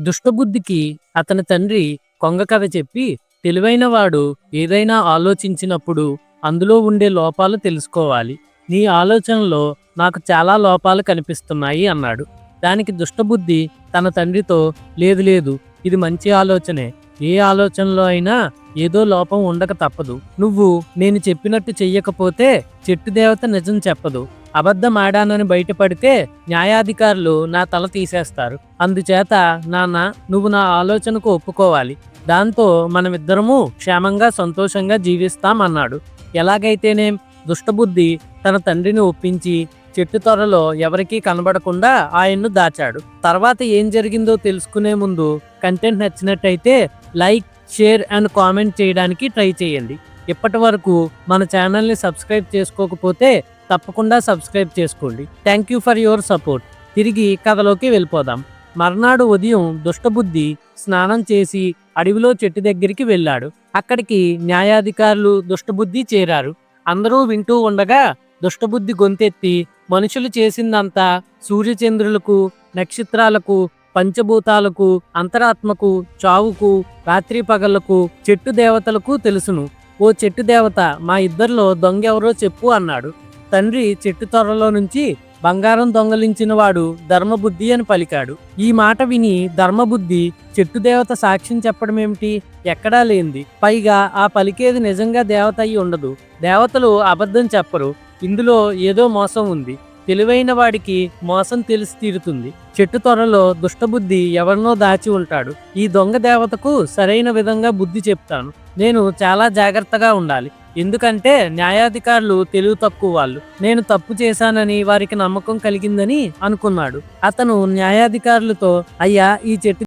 దుష్టబుద్ధికి అతని తండ్రి కొంగ కథ చెప్పి తెలివైనవాడు ఏదైనా ఆలోచించినప్పుడు అందులో ఉండే లోపాలు తెలుసుకోవాలి. నీ ఆలోచనలో నాకు చాలా లోపాలు కనిపిస్తున్నాయి అన్నాడు. దానికి దుష్టబుద్ధి తన తండ్రితో లేదు లేదు ఇది మంచి ఆలోచనే. ఏ ఆలోచనలో అయినా ఏదో లోపం ఉండక తప్పదు. నువ్వు నేను చెప్పినట్టు చెయ్యకపోతే చెట్టు దేవత నిజం చెప్పదు. అబద్ధం ఆడానని బయటపడితే న్యాయాధికారులు నా తల తీసేస్తారు. అందుచేత నాన్న నువ్వు నా ఆలోచనకు ఒప్పుకోవాలి. దాంతో మనమిద్దరము క్షేమంగా సంతోషంగా జీవిస్తాం అన్నాడు ఎలాగైతేనేం దుష్టబుద్ధి తన తండ్రిని ఒప్పించి చెట్టు త్వరలో ఎవరికీ కనబడకుండా ఆయన్ను దాచాడు. తర్వాత ఏం జరిగిందో తెలుసుకునే ముందు కంటెంట్ నచ్చినట్టయితే లైక్ షేర్ అండ్ కామెంట్ చేయడానికి ట్రై చేయండి. ఇప్పటి వరకు మన ఛానల్ని సబ్స్క్రైబ్ చేసుకోకపోతే తప్పకుండా సబ్స్క్రైబ్ చేసుకోండి. Thank you for your support తిరిగి కథలోకి వెళ్ళిపోదాం. మర్నాడు ఉదయం దుష్టబుద్ధి స్నానం చేసి అడవిలో చెట్టు దగ్గరికి వెళ్ళాడు. అక్కడికి న్యాయాధికారులు దుష్టబుద్ధి చేరారు. అందరూ వింటూ ఉండగా దుష్టబుద్ధి గొంతెత్తి మనుషులు చేసిందంతా సూర్యచంద్రులకు నక్షత్రాలకు పంచభూతాలకు అంతరాత్మకు చావుకు రాత్రి పగళ్ళకు చెట్టు దేవతలకు తెలుసును. ఓ చెట్టు దేవత మా ఇద్దరిలో దొంగ ఎవరో చెప్పు అన్నాడు. తండ్రి చెట్టు త్వరలో నుంచి బంగారం దొంగలించిన వాడు ధర్మబుద్ధి అని పలికాడు. ఈ మాట విని ధర్మబుద్ధి చెట్టు దేవత సాక్ష్యం చెప్పడం ఏమిటి? ఎక్కడా లేనిది. పైగా ఆ పలికేది నిజంగా దేవత అయి ఉండదు. దేవతలు అబద్ధం చెప్పరు. ఇందులో ఏదో మోసం ఉంది. తెలివైన వాడికి మోసం తెలిసి తీరుతుంది. చెట్టు త్వరలో దుష్టబుద్ధి ఎవరినో దాచి ఉంటాడు. ఈ దొంగ దేవతకు సరైన విధంగా బుద్ధి చెప్తాను. నేను చాలా జాగ్రత్తగా ఉండాలి. ఎందుకంటే న్యాయాధికారులు తెలివి తక్కువ వాళ్ళు. నేను తప్పు చేశానని వారికి నమ్మకం కలిగిందని అనుకున్నాడు. అతను న్యాయాధికారులతో అయ్యా ఈ చెట్టు